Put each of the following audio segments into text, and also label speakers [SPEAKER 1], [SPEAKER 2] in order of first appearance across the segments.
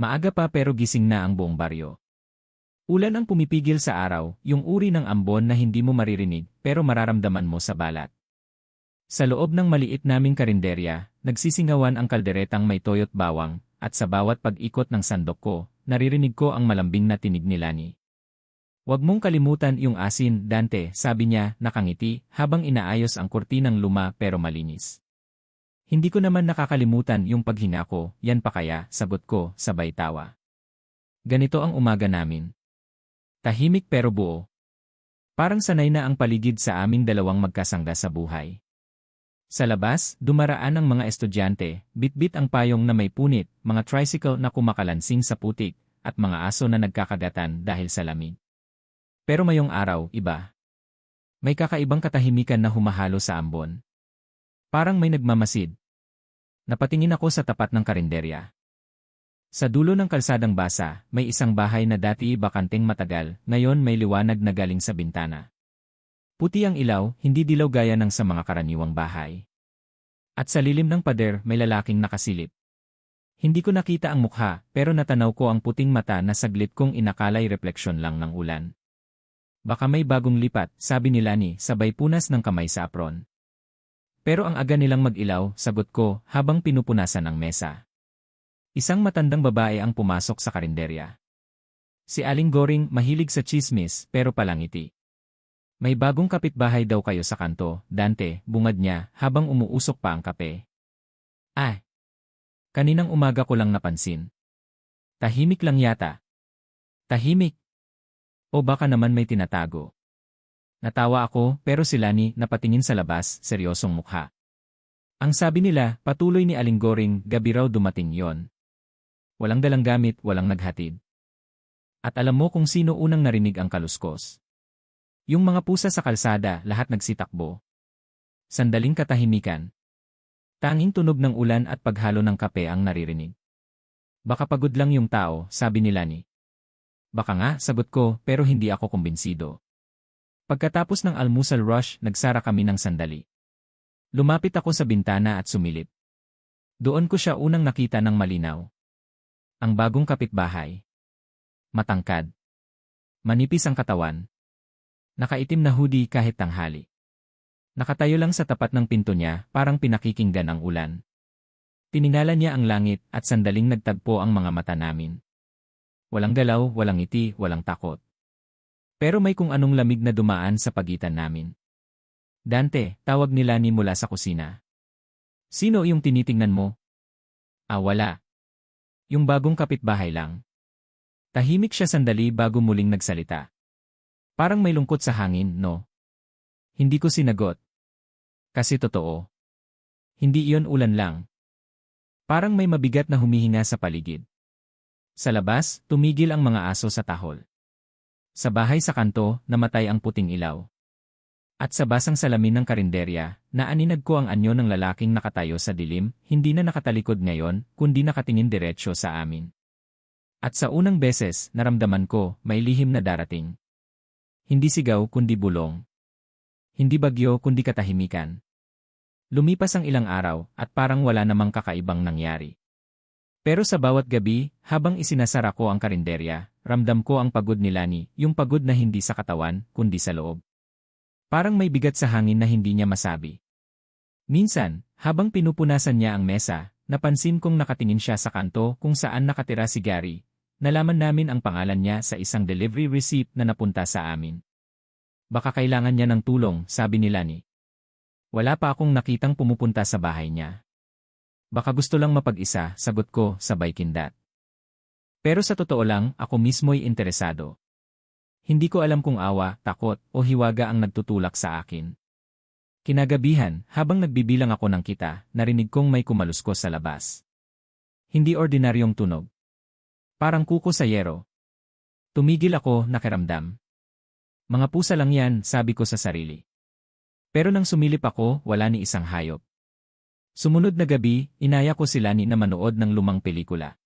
[SPEAKER 1] Maaga pa pero gising na ang buong baryo. Ulan ang pumipigil sa araw, yung uri ng ambon na hindi mo maririnig pero mararamdaman mo sa balat. Sa loob ng maliit naming karinderya, nagsisingawan ang kalderetang may toyot bawang, at sa bawat pag-ikot ng sandok ko, naririnig ko ang malambing na tinig ni Lani. Huwag mong kalimutan yung asin, Dante, sabi niya, nakangiti, habang inaayos ang kurtinang luma pero malinis. Hindi ko naman nakakalimutan yung paghinga ko, yan pa kaya, sagot ko, sabay tawa. Ganito ang umaga namin. Tahimik pero buo. Parang sanay na ang paligid sa aming dalawang magkasangga sa buhay. Sa labas, dumaraan ang mga estudyante, bitbit ang payong na may punit, mga tricycle na kumakalansing sa putik, at mga aso na nagkakagatan dahil sa lamig. Pero mayong araw, iba. May kakaibang katahimikan na humahalo sa ambon. Parang may nagmamasid. Napatingin ako sa tapat ng karinderya. Sa dulo ng kalsadang basa, may isang bahay na dati bakanteng matagal, ngayon may liwanag na galing sa bintana. Puti ang ilaw, hindi dilaw gaya ng sa mga karaniwang bahay. At sa lilim ng pader may lalaking nakasilip. Hindi ko nakita ang mukha, pero natanaw ko ang puting mata na saglit kong inakalay refleksyon lang ng ulan. Baka may bagong lipat, sabi ni Lani, sabay punas ng kamay sa apron. Pero ang aga nilang mag-ilaw, sagot ko, habang pinupunasan ang mesa. Isang matandang babae ang pumasok sa karinderya. Si Aling Goring mahilig sa chismis, pero palangiti. May bagong kapitbahay daw kayo sa kanto, Dante, bungad niya, habang umuusok pa ang kape. Ah! Kaninang umaga ko lang napansin. Tahimik lang yata. Tahimik. O baka naman may tinatago. Natawa ako, pero si Lani napatingin sa labas, seryosong mukha. Ang sabi nila, patuloy ni Aling Goring, gabi raw dumating yon. Walang dalang gamit, walang naghatid. At alam mo kung sino unang narinig ang kaluskos. Yung mga pusa sa kalsada, lahat nagsitakbo. Sandaling katahimikan. Tanging tunog ng ulan at paghalo ng kape ang naririnig. Baka pagod lang yung tao, sabi ni Lani. Baka nga, sagot ko, pero hindi ako kumbinsido. Pagkatapos ng almusal rush, nagsara kami ng sandali. Lumapit ako sa bintana at sumilip. Doon ko siya unang nakita ng malinaw. Ang bagong kapitbahay. Matangkad. Manipis ang katawan, Nakaitim na hoodie kahit tanghali. Nakatayo lang sa tapat ng pinto niya, parang pinakikinggan ang ulan. Tiningala niya ang langit at sandaling nagtagpo ang mga mata namin. Walang galaw, walang ngiti, walang takot. Pero may kung anong lamig na dumaan sa pagitan namin. Dante, tawag nila ni mula sa kusina. Sino yung tinitingnan mo? Ah, wala. Yung bagong kapitbahay lang. Tahimik siya sandali bago muling nagsalita. Parang may lungkot sa hangin, no? Hindi ko sinagot. Kasi totoo. Hindi iyon ulan lang. Parang may mabigat na humihinga sa paligid. Sa labas, tumigil ang mga aso sa tahol. Sa bahay sa kanto, namatay ang puting ilaw. At sa basang salamin ng karinderya, naaninag ko ang anyo ng lalaking nakatayo sa dilim, hindi na nakatalikod ngayon, kundi nakatingin diretsyo sa amin. At sa unang beses, naramdaman ko, may lihim na darating. Hindi sigaw kundi bulong. Hindi bagyo kundi katahimikan. Lumipas ang ilang araw at parang wala namang kakaibang nangyari. Pero sa bawat gabi, habang isinasara ko ang karinderya, ramdam ko ang pagod ni Lani, yung pagod na hindi sa katawan, kundi sa loob. Parang may bigat sa hangin na hindi niya masabi. Minsan, habang pinupunasan niya ang mesa, napansin kong nakatingin siya sa kanto kung saan nakatira si Gary, Nalaman namin ang pangalan niya sa isang delivery receipt na napunta sa amin. Baka kailangan niya ng tulong, sabi ni Lani. Wala pa akong nakitang pumupunta sa bahay niya. Baka gusto lang mapag-isa, sagot ko, sabay kindat. Pero sa totoo lang, ako mismo'y interesado. Hindi ko alam kung awa, takot, o hiwaga ang nagtutulak sa akin. Kinagabihan, habang nagbibilang ako ng kita, narinig kong may kumaluskos sa labas. Hindi ordinaryong tunog. Parang kuko sa yero. Tumigil ako, nakiramdam. Mga pusa lang yan, sabi ko sa sarili. Pero nang sumilip ako, wala ni isang hayop. Sumunod na gabi, inaya ko sila ni na manood ng lumang pelikula.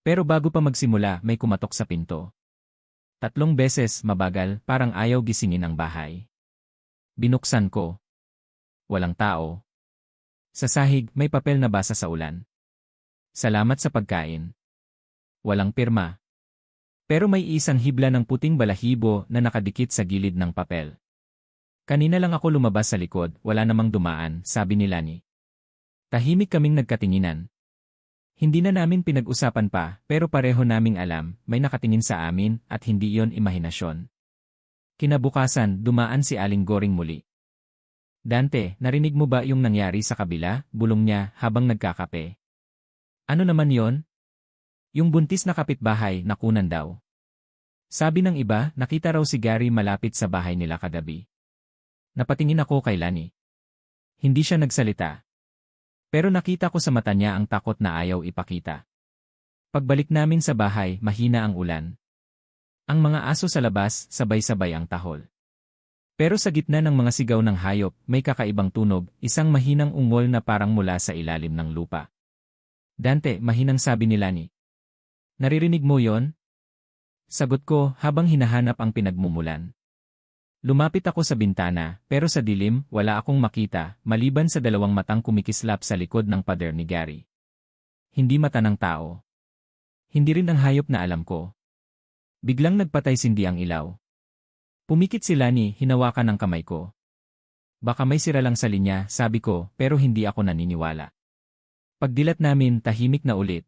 [SPEAKER 1] Pero bago pa magsimula, may kumatok sa pinto. Tatlong beses, mabagal, parang ayaw gisingin ang bahay. Binuksan ko. Walang tao. Sa sahig, may papel na basa sa ulan. Salamat sa pagkain. Walang pirma. Pero may isang hibla ng puting balahibo na nakadikit sa gilid ng papel. Kanina lang ako lumabas sa likod, wala namang dumaan, sabi ni Lani. Tahimik kaming nagkatinginan. Hindi na namin pinag-usapan pa, pero pareho naming alam, may nakatingin sa amin, at hindi yon imahinasyon. Kinabukasan, dumaan si Aling Goring muli. Dante, narinig mo ba yung nangyari sa kabila? Bulong niya habang nagkakape. Ano naman yon? Yung buntis na kapitbahay, nakunan daw. Sabi ng iba, nakita raw si Gary malapit sa bahay nila kagabi. Napatingin ako kay Lani. Hindi siya nagsalita. Pero nakita ko sa mata niya ang takot na ayaw ipakita. Pagbalik namin sa bahay, mahina ang ulan. Ang mga aso sa labas, sabay-sabay ang tahol. Pero sa gitna ng mga sigaw ng hayop, may kakaibang tunog, isang mahinang ungol na parang mula sa ilalim ng lupa. Dante, mahinang sabi ni Lani. Naririnig mo yon? Sagot ko habang hinahanap ang pinagmumulan. Lumapit ako sa bintana, pero sa dilim, wala akong makita, maliban sa dalawang matang kumikislap sa likod ng pader ni Gary. Hindi mata ng tao. Hindi rin ang hayop na alam ko. Biglang nagpatay sindi ang ilaw. Pumikit si Lani, hinawakan ng kamay ko. Baka may sira lang sa linya, sabi ko, pero hindi ako naniniwala. Pagdilat namin, tahimik na ulit.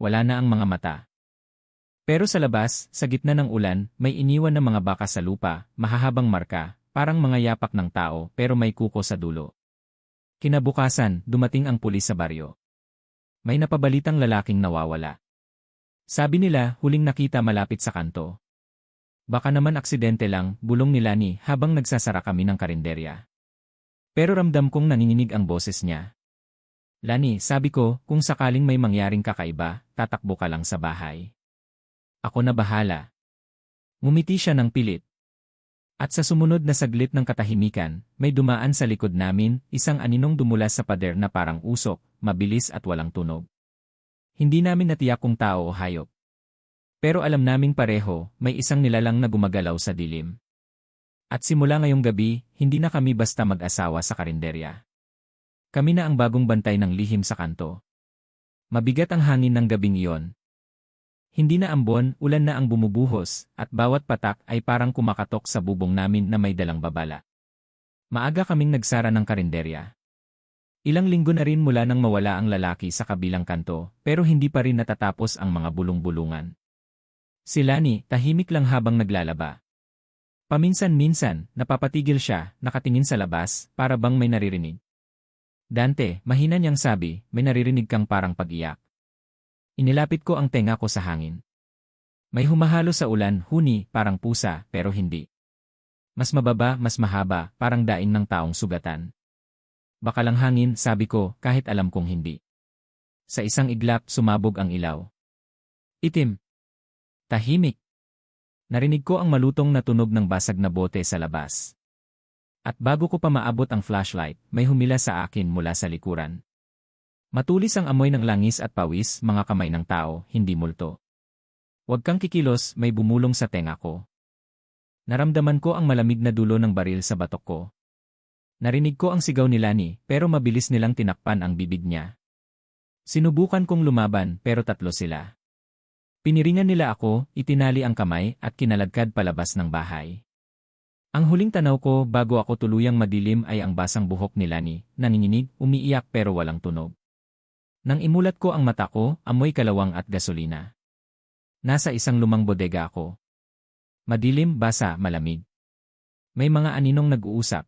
[SPEAKER 1] Wala na ang mga mata. Pero sa labas, sa gitna ng ulan, may iniwan na mga baka sa lupa, mahahabang marka, parang mga yapak ng tao pero may kuko sa dulo. Kinabukasan, dumating ang pulis sa baryo. May napabalitang lalaking nawawala. Sabi nila, huling nakita malapit sa kanto. Baka naman aksidente lang, bulong ni Lani habang nagsasara kami ng karinderya. Pero ramdam kong nanginginig ang boses niya. Lani, sabi ko, kung sakaling may mangyaring kakaiba, tatakbo ka lang sa bahay. Ako na bahala. Ngumiti siya ng pilit. At sa sumunod na saglit ng katahimikan, may dumaan sa likod namin, isang aninong dumulas sa pader na parang usok, mabilis at walang tunog. Hindi namin natiyak kung tao o hayop. Pero alam naming pareho, may isang nilalang na gumagalaw sa dilim. At simula ngayong gabi, hindi na kami basta mag-asawa sa karinderya. Kami na ang bagong bantay ng lihim sa kanto. Mabigat ang hangin ng gabing iyon, hindi na ambon, ulan na ang bumubuhos, at bawat patak ay parang kumakatok sa bubong namin na may dalang babala. Maaga kaming nagsara ng karinderya. Ilang linggo na rin mula nang mawala ang lalaki sa kabilang kanto, pero hindi pa rin natatapos ang mga bulong-bulungan. Si Lani, tahimik lang habang naglalaba. Paminsan-minsan, napapatigil siya, nakatingin sa labas, para bang may naririnig. Dante, mahina niyang sabi, may naririnig kang parang pag-iyak. Inilapit ko ang tenga ko sa hangin. May humahalo sa ulan, huni, parang pusa, pero hindi. Mas mababa, mas mahaba, parang daing ng taong sugatan. Baka lang hangin, sabi ko, kahit alam kong hindi. Sa isang iglap, sumabog ang ilaw. Itim. Tahimik. Narinig ko ang malutong na tunog ng basag na bote sa labas. At bago ko pa maabot ang flashlight, may humila sa akin mula sa likuran. Matulis ang amoy ng langis at pawis, mga kamay ng tao, hindi multo. Huwag kang kikilos, may bumulong sa tenga ko. Naramdaman ko ang malamig na dulo ng baril sa batok ko. Narinig ko ang sigaw ni Lani, pero mabilis nilang tinakpan ang bibig niya. Sinubukan kong lumaban, pero tatlo sila. Piniringan nila ako, itinali ang kamay, at kinaladkad palabas ng bahay. Ang huling tanaw ko bago ako tuluyang madilim ay ang basang buhok ni Lani, nanginginig, umiiyak pero walang tunog. Nang imulat ko ang mata ko, amoy kalawang at gasolina. Nasa isang lumang bodega ako. Madilim, basa, malamig. May mga aninong nag-uusap.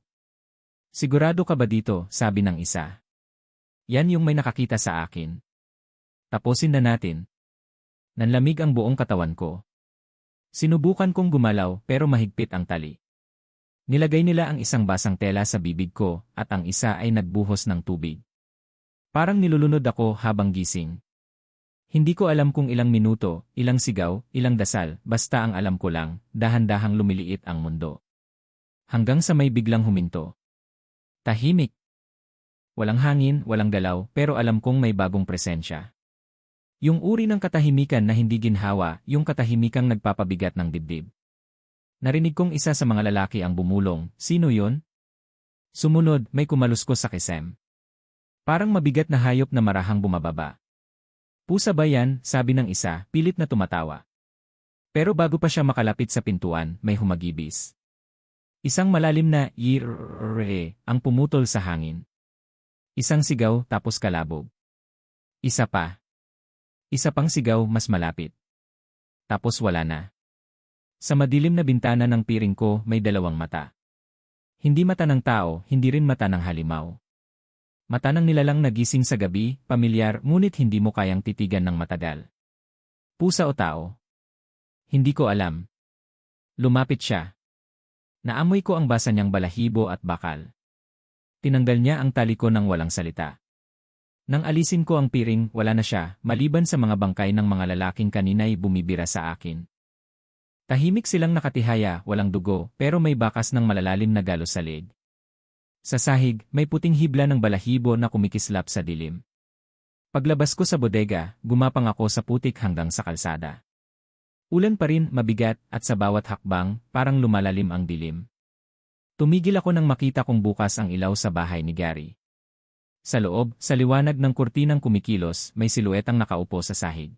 [SPEAKER 1] Sigurado ka ba dito, sabi ng isa. Yan yung may nakakita sa akin. Tapusin na natin. Nanlamig ang buong katawan ko. Sinubukan kong gumalaw pero mahigpit ang tali. Nilagay nila ang isang basang tela sa bibig ko at ang isa ay nagbuhos ng tubig. Parang nilulunod ako habang gising. Hindi ko alam kung ilang minuto, ilang sigaw, ilang dasal, basta ang alam ko lang, dahan-dahang lumiliit ang mundo. Hanggang sa may biglang huminto. Tahimik. Walang hangin, walang galaw, pero alam kong may bagong presensya. Yung uri ng katahimikan na hindi ginhawa, yung katahimikang nagpapabigat ng dibdib. Narinig kong isa sa mga lalaki ang bumulong, sino yon? Sumunod, may kumaluskos sa kisem. Parang mabigat na hayop na marahang bumababa. Pusa ba yan, sabi ng isa, pilit na tumatawa. Pero bago pa siya makalapit sa pintuan, may humagibis. Isang malalim na yirre ang pumutol sa hangin. Isang sigaw tapos kalabog. Isa pa. Isa pang sigaw mas malapit. Tapos wala na. Sa madilim na bintana ng piring ko may dalawang mata. Hindi mata ng tao, hindi rin mata ng halimaw. Mata ng nilalang nagising sa gabi, pamilyar, ngunit hindi mo kayang titigan ng matagal. Pusa o tao? Hindi ko alam. Lumapit siya. Naamoy ko ang basa niyang balahibo at bakal. Tinanggal niya ang tali ko ng walang salita. Nang alisin ko ang piring, wala na siya, maliban sa mga bangkay ng mga lalaking kanina'y bumibira sa akin. Tahimik silang nakatihaya, walang dugo, pero may bakas ng malalalim na galos sa leg. Sa sahig, may puting hibla ng balahibo na kumikislap sa dilim. Paglabas ko sa bodega, gumapang ako sa putik hanggang sa kalsada. Ulan pa rin, mabigat, at sa bawat hakbang, parang lumalalim ang dilim. Tumigil ako nang makita kong bukas ang ilaw sa bahay ni Gary. Sa loob, sa liwanag ng kurtinang kumikilos, may siluetang nakaupo sa sahig.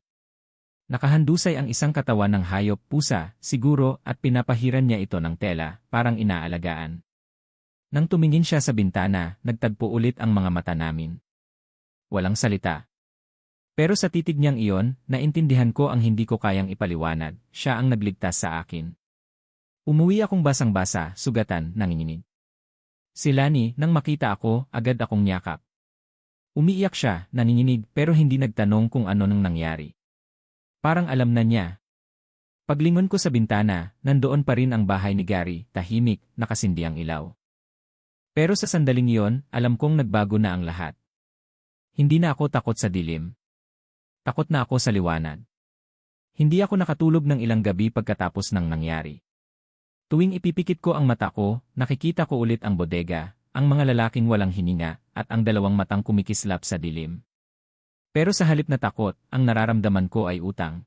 [SPEAKER 1] Nakahandusay ang isang katawan ng hayop pusa, siguro, at pinapahiran niya ito ng tela, parang inaalagaan. Nang tumingin siya sa bintana, nagtagpo ulit ang mga mata namin. Walang salita. Pero sa titig niyang iyon, naintindihan ko ang hindi ko kayang ipaliwanag, siya ang nagligtas sa akin. Umuwi akong basang-basa, sugatan, nanginginig. Si Lani, nang makita ako, agad akong niyakap. Umiiyak siya, nanginginig, pero hindi nagtanong kung ano nang nangyari. Parang alam na niya. Paglingon ko sa bintana, nandoon pa rin ang bahay ni Gary, tahimik, nakasindi ang ilaw. Pero sa sandaling iyon, alam kong nagbago na ang lahat. Hindi na ako takot sa dilim. Takot na ako sa liwanag. Hindi ako nakatulog ng ilang gabi pagkatapos ng nangyari. Tuwing ipipikit ko ang mata ko, nakikita ko ulit ang bodega, ang mga lalaking walang hininga, at ang dalawang matang kumikislap sa dilim. Pero sa halip na takot, ang nararamdaman ko ay utang.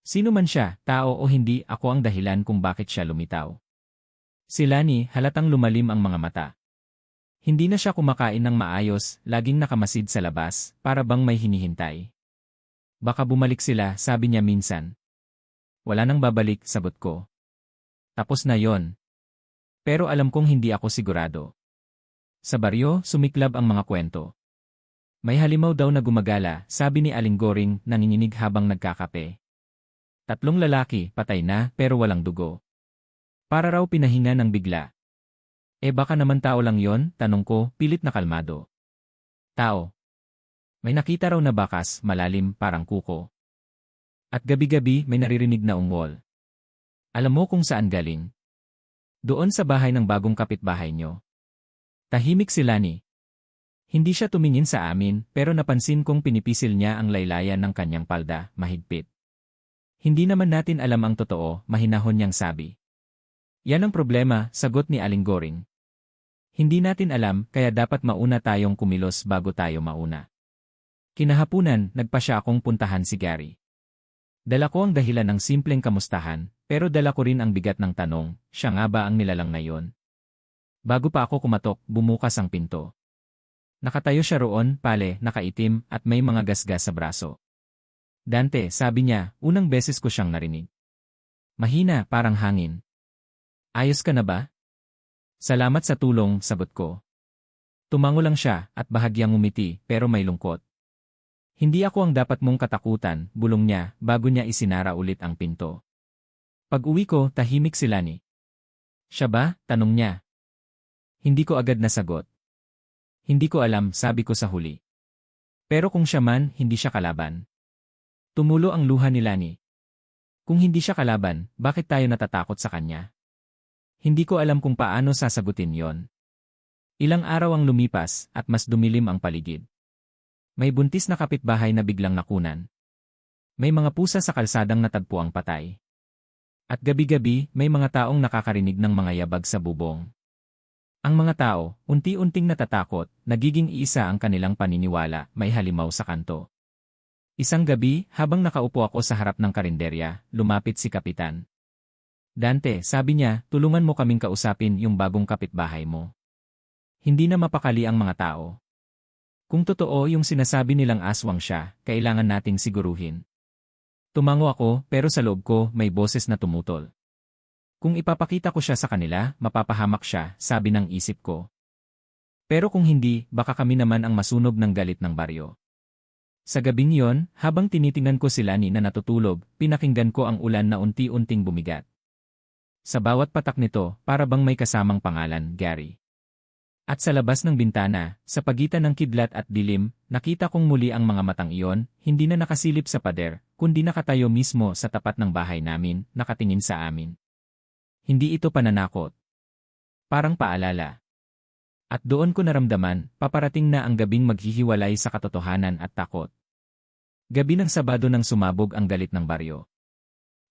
[SPEAKER 1] Sino man siya, tao o hindi, ako ang dahilan kung bakit siya lumitaw. Si Lani, halatang lumalim ang mga mata. Hindi na siya kumakain ng maayos, laging nakamasid sa labas, para bang may hinihintay. Baka bumalik sila, sabi niya minsan. Wala nang babalik, sabot ko. Tapos na yon. Pero alam kong hindi ako sigurado. Sa baryo, sumiklab ang mga kwento. May halimaw daw na gumagala, sabi ni Aling Goring, nanginginig habang nagkakape. Tatlong lalaki, patay na, pero walang dugo. Para raw pinahinga ng bigla. Eh baka naman tao lang yon, tanong ko, pilit na kalmado. Tao, may nakita raw na bakas, malalim, parang kuko. At gabi-gabi may naririnig na ungol. Alam mo kung saan galing? Doon sa bahay ng bagong kapitbahay nyo. Tahimik si Lani. Hindi siya tumingin sa amin, pero napansin kong pinipisil niya ang laylayan ng kanyang palda, mahigpit. Hindi naman natin alam ang totoo, mahinahon niyang sabi. Yan ang problema, sagot ni Aling Goring. Hindi natin alam, kaya dapat mauna tayong kumilos bago tayo mauna. Kinahapunan, nagpa siya akong puntahan si Gary. Dala ko ang dahilan ng simpleng kamustahan, pero dala ko rin ang bigat ng tanong, siya nga ba ang nilalang na yon? Bago pa ako kumatok, bumukas ang pinto. Nakatayo siya roon, pale, nakaitim, at may mga gasgas sa braso. Dante, sabi niya, unang beses ko siyang narinig. Mahina, parang hangin. Ayos ka na ba? Salamat sa tulong, sagot ko. Tumango lang siya, at bahagyang umiti, pero may lungkot. Hindi ako ang dapat mong katakutan, bulong niya, bago niya isinara ulit ang pinto. Pag uwi ko, tahimik sila ni. Siya ba? Tanong niya. Hindi ko agad nasagot. Hindi ko alam, sabi ko sa huli. Pero kung siya man, hindi siya kalaban. Tumulo ang luha ni Lani. Kung hindi siya kalaban, bakit tayo natatakot sa kanya? Hindi ko alam kung paano sasagutin yon. Ilang araw ang lumipas at mas dumilim ang paligid. May buntis na kapitbahay na biglang nakunan. May mga pusa sa kalsadang natagpo ang patay. At gabi-gabi, may mga taong nakakarinig ng mga yabag sa bubong. Ang mga tao, unti-unting natatakot, nagiging iisa ang kanilang paniniwala, may halimaw sa kanto. Isang gabi, habang nakaupo ako sa harap ng karinderya, lumapit si Kapitan. Dante, sabi niya, tulungan mo kaming kausapin yung bagong kapitbahay mo. Hindi na mapakali ang mga tao. Kung totoo yung sinasabi nilang aswang siya, kailangan nating siguruhin. Tumango ako pero sa loob ko may boses na tumutol. Kung ipapakita ko siya sa kanila, mapapahamak siya, sabi ng isip ko. Pero kung hindi, baka kami naman ang masunog ng galit ng baryo. Sa gabing yon, habang tinitingnan ko sila ni na natutulog, pinakinggan ko ang ulan na unti-unting bumigat. Sa bawat patak nito, para bang may kasamang pangalan, Gary. At sa labas ng bintana, sa pagitan ng kidlat at dilim, nakita kong muli ang mga matang iyon, hindi na nakasilip sa pader, kundi nakatayo mismo sa tapat ng bahay namin, nakatingin sa amin. Hindi ito pananakot. Parang paalala. At doon ko naramdaman, paparating na ang gabing maghihiwalay sa katotohanan at takot. Gabi ng Sabado nang sumabog ang galit ng baryo.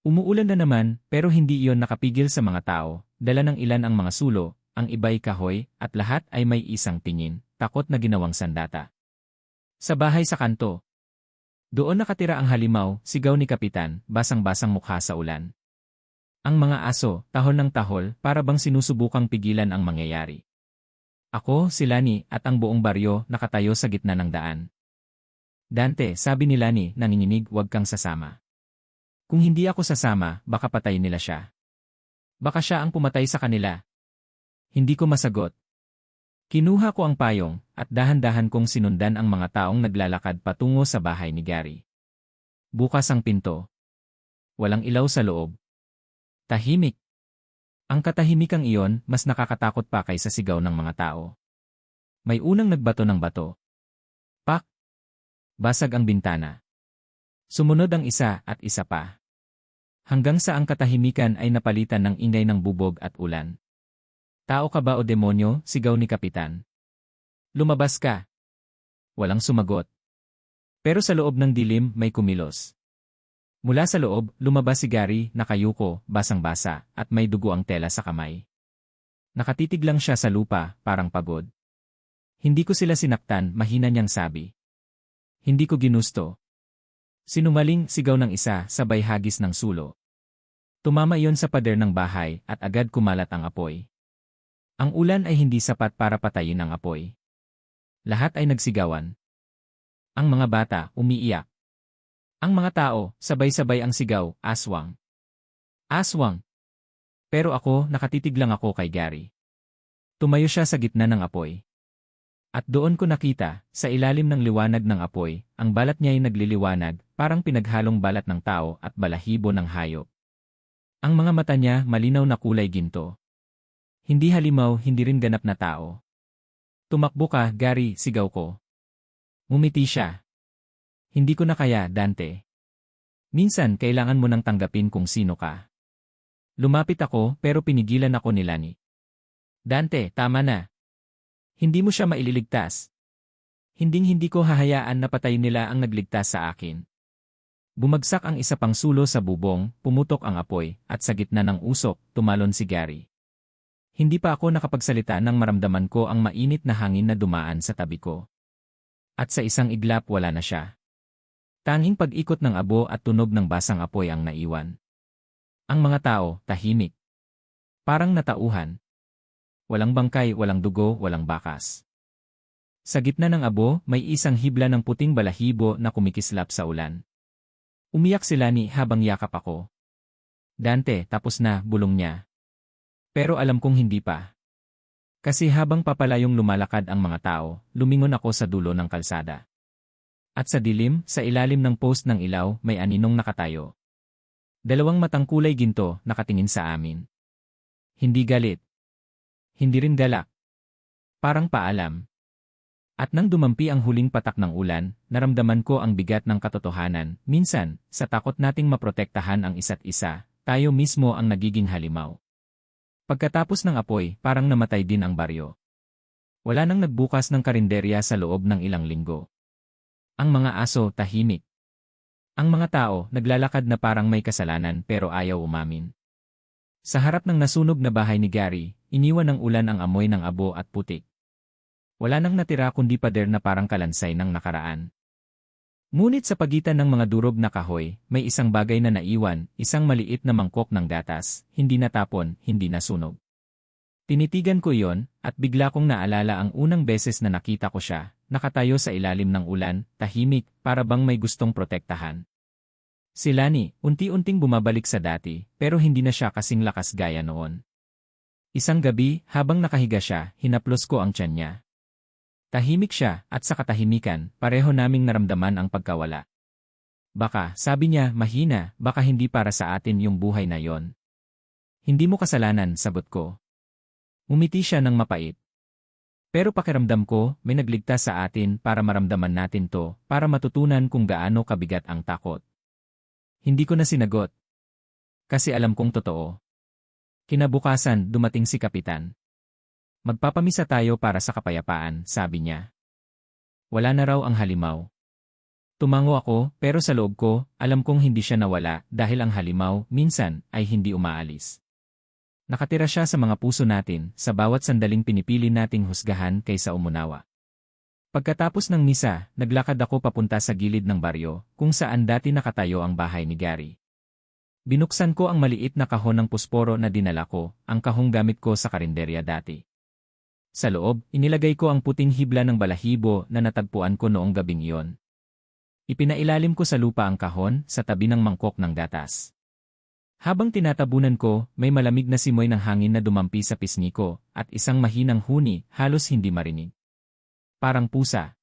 [SPEAKER 1] Umuulan na naman, pero hindi iyon nakapigil sa mga tao, dala ng ilan ang mga sulo, ang iba'y kahoy, at lahat ay may isang tingin, takot na ginawang sandata. Sa bahay sa kanto. Doon nakatira ang halimaw, sigaw ni Kapitan, basang-basang mukha sa ulan. Ang mga aso, tahol ng tahol, para bang sinusubukang pigilan ang mangyayari. Ako, si Lani, at ang buong baryo nakatayo sa gitna ng daan. Dante, sabi ni Lani, nanginginig, huwag kang sasama. Kung hindi ako sasama, baka patayin nila siya. Baka siya ang pumatay sa kanila. Hindi ko masagot. Kinuha ko ang payong, at dahan-dahan kong sinundan ang mga taong naglalakad patungo sa bahay ni Gary. Bukas ang pinto. Walang ilaw sa loob. Tahimik. Ang katahimikang iyon mas nakakatakot pa kaysa sigaw ng mga tao. May unang nagbato ng bato. Pak! Basag ang bintana. Sumunod ang isa at isa pa. Hanggang sa ang katahimikan ay napalitan ng ingay ng bubog at ulan. Tao ka ba o demonyo? Sigaw ni Kapitan. Lumabas ka. Walang sumagot. Pero sa loob ng dilim may kumilos. Mula sa loob, lumabas si Gary, nakayuko, basang-basa, at may dugo ang tela sa kamay. Nakatitig lang siya sa lupa, parang pagod. Hindi ko sila sinaktan, mahina niyang sabi. Hindi ko ginusto. Sinumaling sigaw ng isa, sabay hagis ng sulo. Tumama iyon sa pader ng bahay at agad kumalat ang apoy. Ang ulan ay hindi sapat para patayin ang apoy. Lahat ay nagsigawan. Ang mga bata umiiyak. Ang mga tao, sabay-sabay ang sigaw, aswang. Aswang! Pero ako, nakatitig lang ako kay Gary. Tumayo siya sa gitna ng apoy. At doon ko nakita, sa ilalim ng liwanag ng apoy, ang balat niya ay nagliliwanag, parang pinaghalong balat ng tao at balahibo ng hayop. Ang mga mata niya malinaw na kulay ginto. Hindi halimaw, hindi rin ganap na tao. Tumakbo ka, Gary, sigaw ko. Ngumiti siya. Hindi ko na kaya, Dante. Minsan, kailangan mo nang tanggapin kung sino ka. Lumapit ako, pero pinigilan ako ni Lani. Dante, tama na. Hindi mo siya maililigtas. Hinding-hindi ko hahayaan na patayin nila ang nagligtas sa akin. Bumagsak ang isa pang sulo sa bubong, pumutok ang apoy, at sa gitna ng usok, tumalon si Gary. Hindi pa ako nakapagsalita nang maramdaman ko ang mainit na hangin na dumaan sa tabi ko. At sa isang iglap wala na siya. Tanging pag-ikot ng abo at tunog ng basang apoy ang naiwan. Ang mga tao, tahimik. Parang natauhan. Walang bangkay, walang dugo, walang bakas. Sa gitna ng abo, may isang hibla ng puting balahibo na kumikislap sa ulan. Umiyak si Lani habang yakap ako. Dante, tapos na, bulong niya. Pero alam kong hindi pa. Kasi habang papalayong lumalakad ang mga tao, lumingon ako sa dulo ng kalsada. At sa dilim, sa ilalim ng post ng ilaw, may aninong nakatayo. Dalawang matang kulay ginto nakatingin sa amin. Hindi galit. Hindi rin galak. Parang paalam. At nang dumampi ang huling patak ng ulan, naramdaman ko ang bigat ng katotohanan. Minsan, sa takot nating maprotektahan ang isa't isa, tayo mismo ang nagiging halimaw. Pagkatapos ng apoy, parang namatay din ang baryo. Wala nang nagbukas ng karinderya sa loob ng ilang linggo. Ang mga aso tahimik. Ang mga tao naglalakad na parang may kasalanan pero ayaw umamin. Sa harap ng nasunog na bahay ni Gary, iniwan ng ulan ang amoy ng abo at putik. Wala nang natira kundi pader na parang kalansay ng nakaraan. Ngunit sa pagitan ng mga durog na kahoy, may isang bagay na naiwan, isang maliit na mangkok ng gatas, hindi natapon, hindi nasunog. Tinitigan ko iyon, at bigla kong naalala ang unang beses na nakita ko siya, nakatayo sa ilalim ng ulan, tahimik, para bang may gustong protektahan. Si Lani, unti-unting bumabalik sa dati, pero hindi na siya kasing lakas gaya noon. Isang gabi, habang nakahiga siya, hinaplos ko ang tiyan niya. Tahimik siya, at sa katahimikan, pareho naming naramdaman ang pagkawala. Baka, sabi niya, mahina, baka hindi para sa atin yung buhay na yon. Hindi mo kasalanan, sagot ko. Umiti siya ng mapait. Pero pakiramdam ko, may nagligtas sa atin para maramdaman natin to, para matutunan kung gaano kabigat ang takot. Hindi ko na sinagot. Kasi alam kong totoo. Kinabukasan, dumating si Kapitan. Magpapamisa tayo para sa kapayapaan, sabi niya. Wala na raw ang halimaw. Tumango ako, pero sa loob ko, alam kong hindi siya nawala dahil ang halimaw, minsan, ay hindi umaalis. Nakatira siya sa mga puso natin, sa bawat sandaling pinipili nating husgahan kaysa umunawa. Pagkatapos ng misa, naglakad ako papunta sa gilid ng baryo, kung saan dati nakatayo ang bahay ni Gary. Binuksan ko ang maliit na kahon ng pusporo na dinala ko, ang kahong gamit ko sa karinderya dati. Sa loob, inilagay ko ang puting hibla ng balahibo na natagpuan ko noong gabing iyon. Ipinailalim ko sa lupa ang kahon sa tabi ng mangkok ng gatas. Habang tinatabunan ko, may malamig na simoy ng hangin na dumampi sa pisngi ko at isang mahinang huni halos hindi marinig. Parang pusa.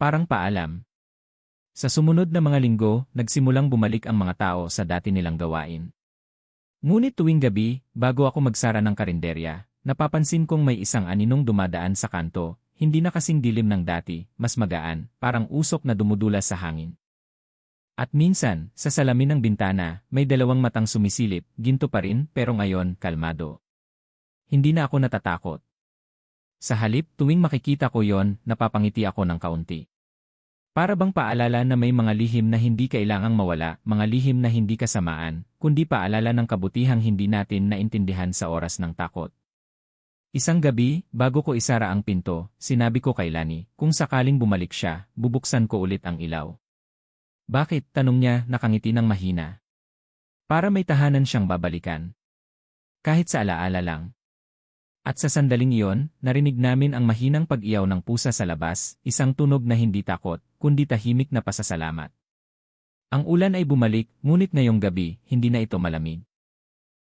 [SPEAKER 1] Parang paalam. Sa sumunod na mga linggo, nagsimulang bumalik ang mga tao sa dati nilang gawain. Ngunit tuwing gabi, bago ako magsara ng karinderya, Napapansin kong may isang aninong dumadaan sa kanto, hindi na kasing dilim ng dati, mas magaan, parang usok na dumudula sa hangin. At minsan, sa salamin ng bintana, may dalawang matang sumisilip, ginto pa rin, pero ngayon, kalmado. Hindi na ako natatakot. Sa halip, tuwing makikita ko yon, napapangiti ako ng kaunti. Para bang paalala na may mga lihim na hindi kailangang mawala, mga lihim na hindi kasamaan, kundi paalala ng kabutihang hindi natin naintindihan sa oras ng takot. Isang gabi, bago ko isara ang pinto, sinabi ko kay Lani, kung sakaling bumalik siya, bubuksan ko ulit ang ilaw. Bakit? Tanong niya, nakangiti ng mahina. Para may tahanan siyang babalikan. Kahit sa alaala lang. At sa sandaling iyon, narinig namin ang mahinang pag-iyaw ng pusa sa labas, isang tunog na hindi takot, kundi tahimik na pasasalamat. Ang ulan ay bumalik, ngunit ngayong gabi, hindi na ito malamig.